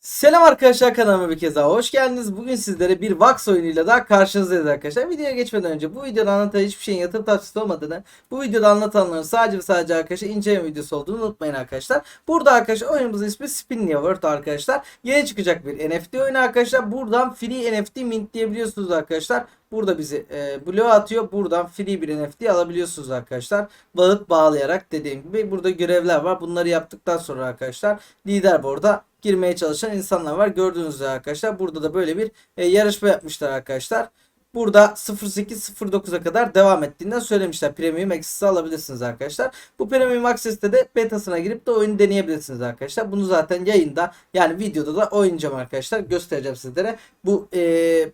Selam arkadaşlar kanalıma bir kez daha hoş geldiniz. Bugün sizlere bir Vax oyunuyla daha karşınızdayız arkadaşlar. Videoya geçmeden önce bu videoda anlatan hiçbir şeyin yatırım tavsiyesi olmadığını, bu videoda anlatanların sadece ve sadece arkadaşlar inceleme videosu olduğunu unutmayın arkadaşlar. Burada arkadaşlar oyunumuzun ismi Spinlia World arkadaşlar. Yeni çıkacak bir NFT oyunu arkadaşlar. Buradan free NFT mint diyebiliyorsunuz arkadaşlar. Burada bizi e, bloğa atıyor. Buradan free bir NFT alabiliyorsunuz arkadaşlar. Bağıt bağlayarak dediğim gibi burada görevler var. Bunları yaptıktan sonra arkadaşlar leaderboard'a girmeye çalışan insanlar var. Gördüğünüz üzere arkadaşlar burada da böyle bir e, yarışma yapmışlar arkadaşlar. Burada 08-09'a kadar devam ettiğinden söylemişler. Premium Access'i alabilirsiniz arkadaşlar. Bu Premium Access'te de betasına girip de oyunu deneyebilirsiniz arkadaşlar. Bunu zaten yayında yani videoda da oynayacağım arkadaşlar. Göstereceğim sizlere. Bu e,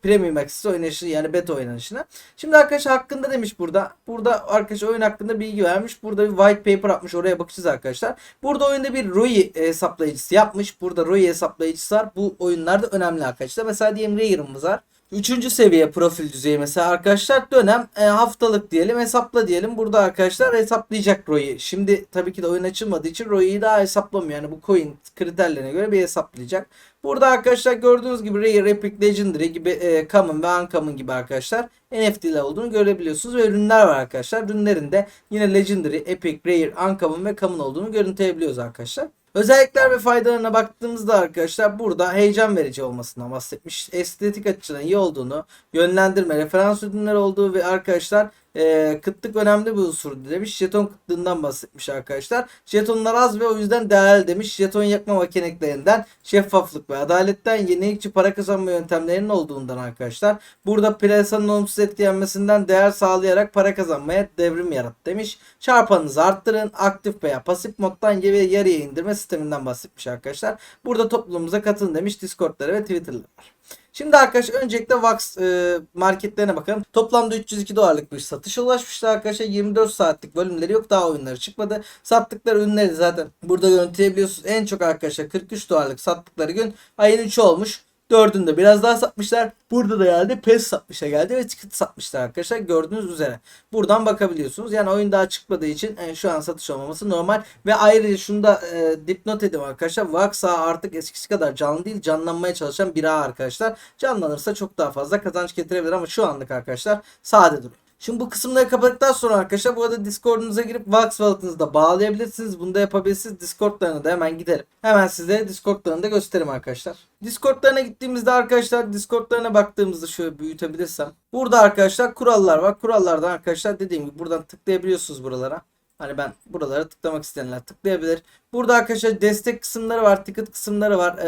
Premium Access oynayışı yani beta oynanışını. Şimdi arkadaşlar hakkında demiş burada. Burada arkadaşlar oyun hakkında bilgi vermiş. Burada bir white paper atmış. Oraya bakacağız arkadaşlar. Burada oyunda bir ROI hesaplayıcısı yapmış. Burada ROI hesaplayıcısı var. Bu oyunlarda önemli arkadaşlar. Mesela diyelim Rayer'ımız var. Üçüncü seviye profil düzeyi mesela arkadaşlar dönem e, haftalık diyelim hesapla diyelim. Burada arkadaşlar hesaplayacak ROI'yi. Şimdi tabii ki de oyun açılmadığı için ROI'yi daha hesaplamıyor. Yani bu coin kriterlerine göre bir hesaplayacak. Burada arkadaşlar gördüğünüz gibi Rare, Epic, Legendary gibi e, Common ve Uncommon gibi arkadaşlar NFT'ler olduğunu görebiliyorsunuz. Ve ürünler var arkadaşlar. Ürünlerin de yine Legendary, Epic, Rare, Uncommon ve Common olduğunu görüntüleyebiliyoruz arkadaşlar. Özellikler ve faydalarına baktığımızda arkadaşlar burada heyecan verici olmasından bahsetmiş. Estetik açıdan iyi olduğunu, yönlendirme, referans ürünler olduğu ve arkadaşlar e, kıtlık önemli bir unsur demiş. Jeton kıtlığından bahsetmiş arkadaşlar. Jetonlar az ve o yüzden değerli demiş. Jeton yakma makineklerinden, şeffaflık ve adaletten yenilikçi para kazanma yöntemlerinin olduğundan arkadaşlar. Burada piyasanın olumsuz etkilenmesinden değer sağlayarak para kazanmaya devrim yarat demiş. Çarpanınızı arttırın. Aktif veya pasif moddan ve yarıya indirme sisteminden bahsetmiş arkadaşlar. Burada toplumumuza katılın demiş. Discord'ları ve Twitter'ları var. Şimdi arkadaşlar öncelikle Vax e, marketlerine bakalım. Toplamda 302 dolarlık bir satışa ulaşmışlar arkadaşlar. 24 saatlik bölümleri yok. Daha oyunları çıkmadı. Sattıkları ürünleri zaten burada görüntüleyebiliyorsunuz. En çok arkadaşlar 43 dolarlık sattıkları gün ayın 3'ü olmuş. Dördünde biraz daha satmışlar. Burada da geldi. PES satmışa geldi ve ticket satmışlar arkadaşlar. Gördüğünüz üzere. Buradan bakabiliyorsunuz. Yani oyun daha çıkmadığı için e, şu an satış olmaması normal. Ve ayrıca şunu da e, dipnot edeyim arkadaşlar. Vaxa artık eskisi kadar canlı değil. Canlanmaya çalışan bir arkadaşlar. Canlanırsa çok daha fazla kazanç getirebilir ama şu anlık arkadaşlar sade duruyor. Şimdi bu kısımları kapattıktan sonra arkadaşlar bu arada Discord'unuza girip Vax Wallet'ınızı da bağlayabilirsiniz. Bunu da yapabilirsiniz. Discord'larına da hemen gidelim. Hemen size Discord'larını da göstereyim arkadaşlar. Discord'larına gittiğimizde arkadaşlar Discord'larına baktığımızda şöyle büyütebilirsem. Burada arkadaşlar kurallar var. Kurallardan arkadaşlar dediğim gibi buradan tıklayabiliyorsunuz buralara. Hani ben buralara tıklamak isteyenler tıklayabilir. Burada arkadaşlar destek kısımları var, ticket kısımları var,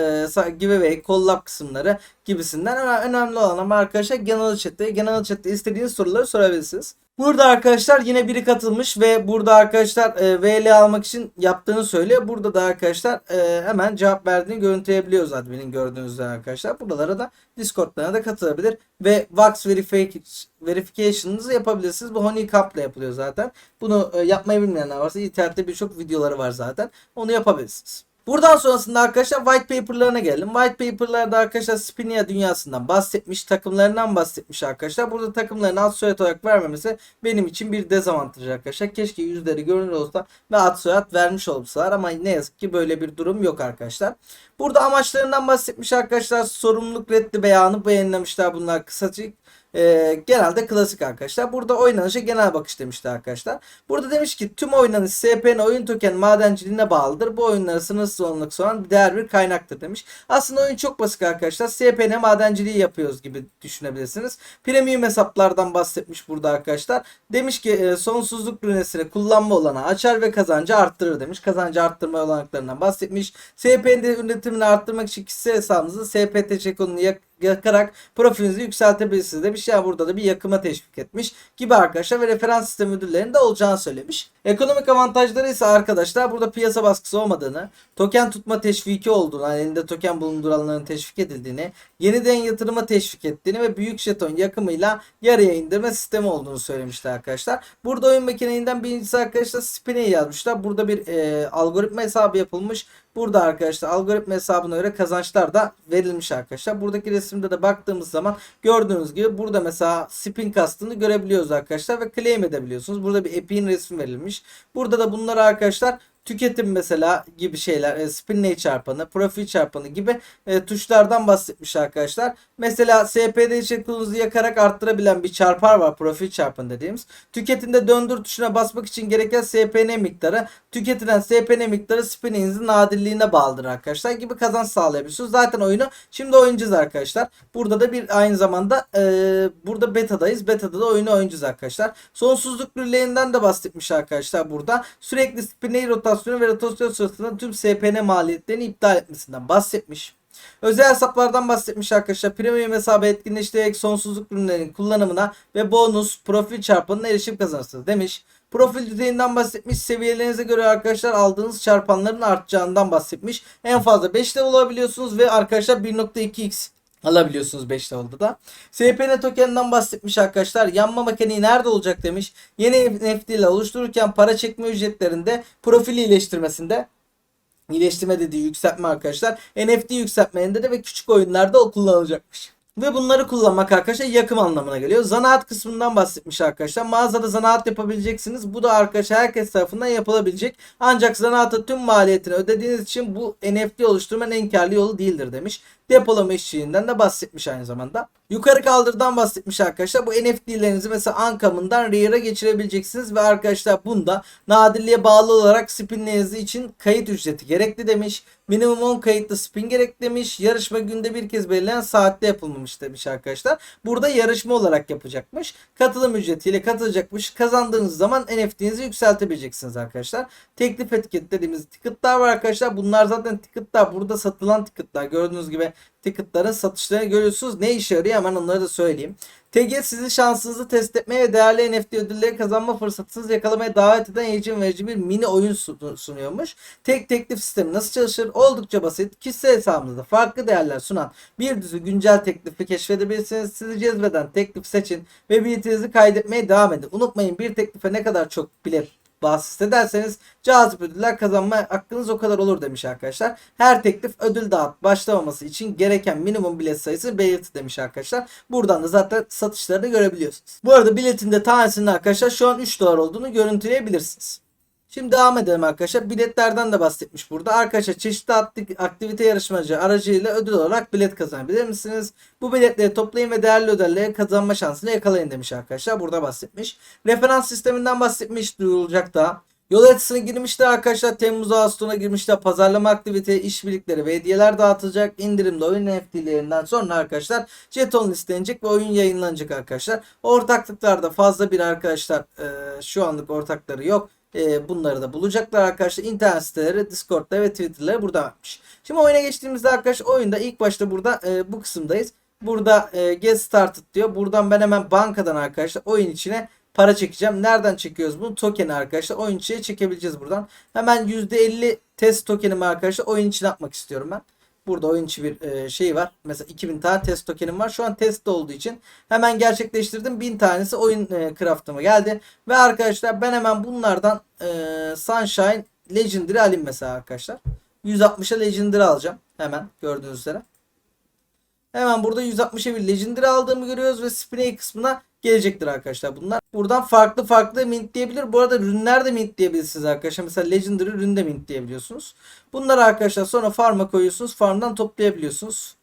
e, giveaway, collab kısımları gibisinden. Öne- Önemli olan ama arkadaşlar genel chatte, genel chatte istediğiniz soruları sorabilirsiniz. Burada arkadaşlar yine biri katılmış ve burada arkadaşlar e, VL almak için yaptığını söylüyor. Burada da arkadaşlar e, hemen cevap verdiğini görüntüleyebiliyoruz adminin gördüğünüz üzere arkadaşlar. Buralara da Discord'larına da katılabilir ve Vax verification'ınızı yapabilirsiniz. Bu Honeycomb ile yapılıyor zaten. Bunu e, yapmayı bilmeyenler varsa internette birçok videoları var zaten. Onu yapabilirsiniz. Buradan sonrasında arkadaşlar white paper'larına gelelim. White paper'larda arkadaşlar Spinia dünyasından bahsetmiş, takımlarından bahsetmiş arkadaşlar. Burada takımların ad soyad olarak vermemesi benim için bir dezavantaj arkadaşlar. Keşke yüzleri görünür olsa ve ad soyad vermiş olsalar ama ne yazık ki böyle bir durum yok arkadaşlar. Burada amaçlarından bahsetmiş arkadaşlar. Sorumluluk reddi beyanı beğenlemişler bunlar kısacık. Ee, genelde klasik arkadaşlar. Burada oynanışa genel bakış demişti arkadaşlar. Burada demiş ki tüm oynanış SP'nin oyun token madenciliğine bağlıdır. Bu oyunlara sınırsız olmak olan değer bir kaynaktır demiş. Aslında oyun çok basit arkadaşlar. SP'ne madenciliği yapıyoruz gibi düşünebilirsiniz. Premium hesaplardan bahsetmiş burada arkadaşlar. Demiş ki e, sonsuzluk rünesini kullanma olanağı açar ve kazancı arttırır demiş. Kazancı arttırma olanaklarından bahsetmiş. SP'nin de üretimini arttırmak için kişisel hesabınızı SPT çekonunu yak yakarak profilinizi yükseltebilirsiniz demiş. Yani burada da bir yakıma teşvik etmiş gibi arkadaşlar ve referans sistem müdürlerinin de olacağını söylemiş. Ekonomik avantajları ise arkadaşlar burada piyasa baskısı olmadığını, token tutma teşviki olduğunu, yani elinde token bulunduranların teşvik edildiğini, yeniden yatırıma teşvik ettiğini ve büyük jeton yakımıyla yarıya indirme sistemi olduğunu söylemişler arkadaşlar. Burada oyun makineliğinden birincisi arkadaşlar Spin'i yazmışlar. Burada bir e, algoritma hesabı yapılmış. Burada arkadaşlar algoritma hesabına göre kazançlar da verilmiş arkadaşlar. Buradaki resimde de baktığımız zaman gördüğünüz gibi burada mesela spin kastını görebiliyoruz arkadaşlar ve claim edebiliyorsunuz. Burada bir epin resmi verilmiş. Burada da bunları arkadaşlar tüketim mesela gibi şeyler, e, spinley çarpanı, profil çarpanı gibi e, tuşlardan bahsetmiş arkadaşlar. Mesela SPD çekimizi yakarak arttırabilen bir çarpar var profil çarpanı dediğimiz. Tüketimde döndür tuşuna basmak için gereken SPN miktarı, tüketilen SPN miktarı spinninizin nadirliğine bağlıdır arkadaşlar gibi kazanç sağlayabiliyorsunuz. Zaten oyunu şimdi oynayacağız arkadaşlar. Burada da bir aynı zamanda e, burada betadayız. Betada da oyunu oynayacağız arkadaşlar. Sonsuzluk rüleyinden de bahsetmiş arkadaşlar burada. Sürekli spiney rotasyonu ve rotasyon sırasında tüm SPN maliyetlerini iptal etmesinden bahsetmiş. Özel hesaplardan bahsetmiş arkadaşlar. Premium hesabı etkinleştirerek sonsuzluk ürünlerinin kullanımına ve bonus profil çarpanına erişim kazanırsınız demiş. Profil düzeyinden bahsetmiş. Seviyelerinize göre arkadaşlar aldığınız çarpanların artacağından bahsetmiş. En fazla 5 level olabiliyorsunuz ve arkadaşlar 1.2x alabiliyorsunuz 5 level'da da. SPN tokeninden bahsetmiş arkadaşlar. Yanma mekaniği nerede olacak demiş. Yeni NFT ile oluştururken para çekme ücretlerinde profil iyileştirmesinde iyileştirme dediği yükseltme arkadaşlar. NFT yükseltmelerinde de ve küçük oyunlarda o kullanılacakmış. Ve bunları kullanmak arkadaşlar yakım anlamına geliyor. Zanaat kısmından bahsetmiş arkadaşlar. Mağazada zanaat yapabileceksiniz. Bu da arkadaşlar herkes tarafından yapılabilecek. Ancak zanaatı tüm maliyetini ödediğiniz için bu NFT oluşturmanın en karlı yolu değildir demiş. Depolama işçiliğinden de bahsetmiş aynı zamanda. Yukarı kaldırdan bahsetmiş arkadaşlar. Bu NFT'lerinizi mesela Ankam'ından Rare'a geçirebileceksiniz ve arkadaşlar bunda nadirliğe bağlı olarak spinlerinizi için kayıt ücreti gerekli demiş. Minimum 10 kayıtlı spin gerek demiş. Yarışma günde bir kez belirlenen saatte yapılmamış demiş arkadaşlar. Burada yarışma olarak yapacakmış. Katılım ücretiyle katılacakmış. Kazandığınız zaman NFT'nizi yükseltebileceksiniz arkadaşlar. Teklif etiket dediğimiz ticketlar var arkadaşlar. Bunlar zaten ticketlar. Burada satılan ticketlar. Gördüğünüz gibi ticketların satışlarını görüyorsunuz. Ne işe yarıyor hemen onları da söyleyeyim. TG sizi şansınızı test etmeye ve değerli NFT ödülleri kazanma fırsatınızı yakalamaya davet eden heyecan verici bir mini oyun sun- sunuyormuş. Tek teklif sistemi nasıl çalışır? Oldukça basit. Kişisel hesabınızda farklı değerler sunan bir düzü güncel teklifi keşfedebilirsiniz. Sizi cezbeden teklif seçin ve biletinizi kaydetmeye devam edin. Unutmayın bir teklife ne kadar çok bilet bahsis ederseniz cazip ödüller kazanma hakkınız o kadar olur demiş arkadaşlar. Her teklif ödül dağıt başlamaması için gereken minimum bilet sayısı belirti demiş arkadaşlar. Buradan da zaten satışlarını görebiliyorsunuz. Bu arada biletin de tanesinin arkadaşlar şu an 3 dolar olduğunu görüntüleyebilirsiniz. Şimdi devam edelim arkadaşlar. Biletlerden de bahsetmiş burada. Arkadaşlar çeşitli akti- aktivite yarışmacı aracıyla ödül olarak bilet kazanabilir misiniz? Bu biletleri toplayın ve değerli ödülleri kazanma şansını yakalayın demiş arkadaşlar. Burada bahsetmiş. Referans sisteminden bahsetmiş duyulacak da. Yol haritasına girmişler arkadaşlar. Temmuz Ağustos'a girmişler. Pazarlama aktivite, işbirlikleri ve hediyeler dağıtılacak. İndirimli oyun NFT'lerinden sonra arkadaşlar jeton listelenecek ve oyun yayınlanacak arkadaşlar. Ortaklıklarda fazla bir arkadaşlar e, şu anlık ortakları yok. E, bunları da bulacaklar arkadaşlar. İnternet siteleri, Discord'da ve Twitter'ları burada varmış. Şimdi oyuna geçtiğimizde arkadaşlar oyunda ilk başta burada e, bu kısımdayız. Burada e, get started diyor. Buradan ben hemen bankadan arkadaşlar oyun içine para çekeceğim. Nereden çekiyoruz bunu? Token'i arkadaşlar oyun içine çekebileceğiz buradan. Hemen %50 test tokenimi arkadaşlar oyun içine atmak istiyorum ben. Burada oyun içi bir e, şey var. Mesela 2000 tane test tokenim var. Şu an testte olduğu için hemen gerçekleştirdim. 1000 tanesi oyun e, craft'ıma geldi. Ve arkadaşlar ben hemen bunlardan e, Sunshine Legendary alayım mesela arkadaşlar. 160'a Legendary alacağım. Hemen gördüğünüz üzere. Hemen burada 160'a bir Legendary aldığımı görüyoruz ve Spinay kısmına gelecektir arkadaşlar bunlar. Buradan farklı farklı mint diyebilir. Bu arada ürünler de mint diyebilirsiniz arkadaşlar. Mesela Legendary ürün de mint diyebiliyorsunuz. Bunları arkadaşlar sonra farm'a koyuyorsunuz. Farm'dan toplayabiliyorsunuz.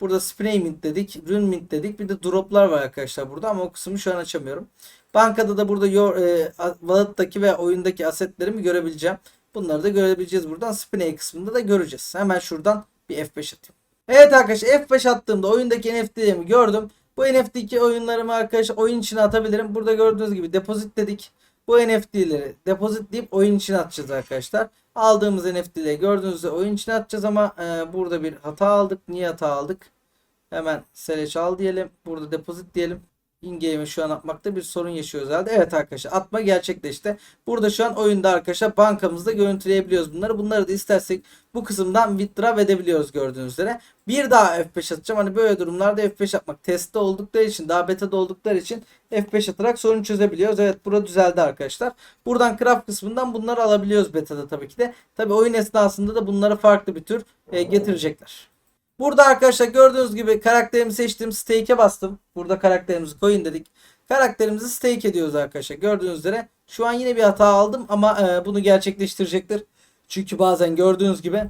Burada spray mint dedik. Rune mint dedik. Bir de droplar var arkadaşlar burada ama o kısmı şu an açamıyorum. Bankada da burada your, e, wallet'taki ve oyundaki asetlerimi görebileceğim. Bunları da görebileceğiz buradan. Spinay kısmında da göreceğiz. Hemen şuradan bir F5 atayım. Evet arkadaşlar F5 attığımda oyundaki NFT'lerimi gördüm. Bu NFT oyunlarımı arkadaşlar oyun içine atabilirim. Burada gördüğünüz gibi depozit dedik. Bu NFT'leri depozit deyip oyun içine atacağız arkadaşlar. Aldığımız NFT'leri gördüğünüz üzere oyun içine atacağız ama e, burada bir hata aldık. Niye hata aldık? Hemen select al diyelim. Burada depozit diyelim. In-game'e şu an atmakta bir sorun yaşıyoruz herhalde. Evet arkadaşlar atma gerçekleşti. Burada şu an oyunda arkadaşlar bankamızda görüntüleyebiliyoruz bunları. Bunları da istersek bu kısımdan withdraw edebiliyoruz gördüğünüz üzere. Bir daha F5 atacağım. Hani böyle durumlarda F5 atmak testte oldukları için daha beta'da oldukları için F5 atarak sorun çözebiliyoruz. Evet burada düzeldi arkadaşlar. Buradan craft kısmından bunları alabiliyoruz beta'da tabii ki de. Tabii oyun esnasında da bunları farklı bir tür e, getirecekler. Burada arkadaşlar gördüğünüz gibi karakterimi seçtim. Stake'e bastım. Burada karakterimizi koyun dedik. Karakterimizi stake ediyoruz arkadaşlar. Gördüğünüz üzere şu an yine bir hata aldım ama e, bunu gerçekleştirecektir. Çünkü bazen gördüğünüz gibi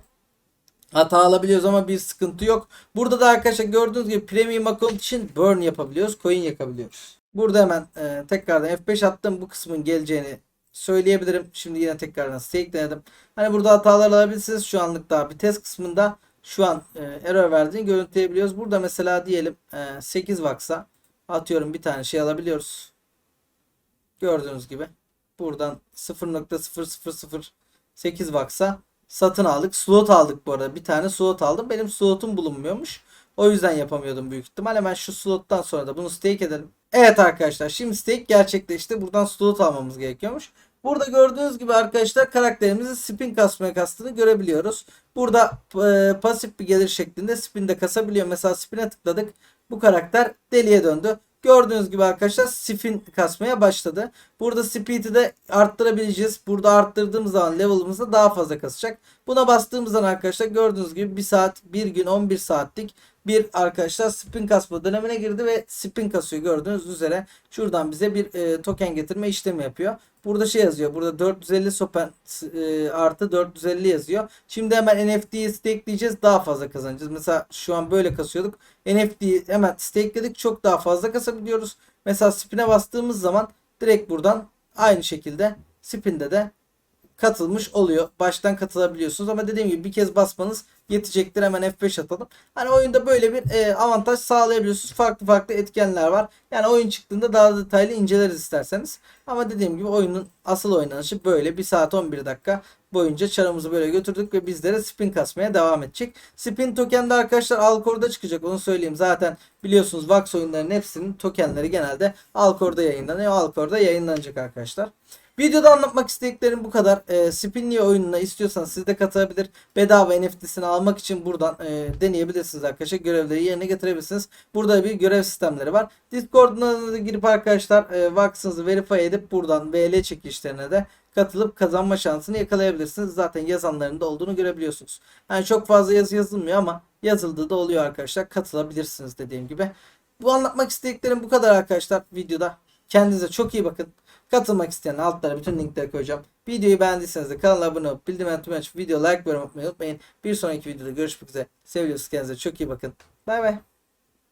hata alabiliyoruz ama bir sıkıntı yok. Burada da arkadaşlar gördüğünüz gibi premium account için burn yapabiliyoruz. Coin yakabiliyoruz. Burada hemen e, tekrardan F5 attım. Bu kısmın geleceğini söyleyebilirim. Şimdi yine tekrardan stake denedim. Hani burada hatalar alabilirsiniz. Şu anlık daha bir test kısmında şu an e, error verdiğini görüntüleyebiliyoruz. Burada mesela diyelim e, 8 vaksa atıyorum bir tane şey alabiliyoruz. Gördüğünüz gibi. Buradan 0.0008 vaksa satın aldık. Slot aldık bu arada. Bir tane slot aldım. Benim slotum bulunmuyormuş. O yüzden yapamıyordum büyük ihtimal. Hemen şu slottan sonra da bunu stake edelim. Evet arkadaşlar şimdi stake gerçekleşti. Buradan slot almamız gerekiyormuş. Burada gördüğünüz gibi arkadaşlar karakterimizin spin kasmaya kastığını görebiliyoruz. Burada e, pasif bir gelir şeklinde spin de kasabiliyor. Mesela spin'e tıkladık. Bu karakter deliye döndü. Gördüğünüz gibi arkadaşlar spin kasmaya başladı. Burada speed'i de arttırabileceğiz. Burada arttırdığımız zaman level'ımız da daha fazla kasacak. Buna bastığımız zaman arkadaşlar gördüğünüz gibi 1 saat 1 gün 11 saatlik bir arkadaşlar spin kasma dönemine girdi ve spin kasıyor gördüğünüz üzere. Şuradan bize bir e, token getirme işlemi yapıyor. Burada şey yazıyor. Burada 450 sopen e, artı 450 yazıyor. Şimdi hemen NFT'yi stakeleyeceğiz. Daha fazla kazanacağız. Mesela şu an böyle kasıyorduk. NFT'yi hemen stakeledik. Çok daha fazla kasabiliyoruz. Mesela spin'e bastığımız zaman direkt buradan aynı şekilde spin'de de katılmış oluyor. Baştan katılabiliyorsunuz ama dediğim gibi bir kez basmanız yetecektir. Hemen F5 atalım. Hani oyunda böyle bir e, avantaj sağlayabiliyorsunuz. Farklı farklı etkenler var. Yani oyun çıktığında daha detaylı inceleriz isterseniz. Ama dediğim gibi oyunun asıl oynanışı böyle 1 saat 11 dakika boyunca çarımızı böyle götürdük ve bizlere spin kasmaya devam edecek. Spin tokende arkadaşlar Alcor'da çıkacak onu söyleyeyim. Zaten biliyorsunuz Vax oyunlarının hepsinin tokenleri genelde Alcor'da yayınlanıyor. Alcor'da yayınlanacak arkadaşlar. Videoda anlatmak istediklerim bu kadar. E, Spinly oyununa istiyorsanız siz de katılabilir. Bedava NFT'sini almak için buradan e, deneyebilirsiniz arkadaşlar. Görevleri yerine getirebilirsiniz. Burada bir görev sistemleri var. Discord'una da girip arkadaşlar e, Vax'ınızı verify edip buradan VL çekilişlerine de katılıp kazanma şansını yakalayabilirsiniz. Zaten yazanların da olduğunu görebiliyorsunuz. Yani çok fazla yazı yazılmıyor ama yazıldığı da oluyor arkadaşlar. Katılabilirsiniz dediğim gibi. Bu anlatmak istediklerim bu kadar arkadaşlar videoda. Kendinize çok iyi bakın. Katılmak isteyen altlara bütün linkleri koyacağım. Videoyu beğendiyseniz de kanala abone olup bildirim tüm açıp video like yorum atmayı unutmayın. Bir sonraki videoda görüşmek üzere. Seviyorsunuz kendinize çok iyi bakın. Bay bay.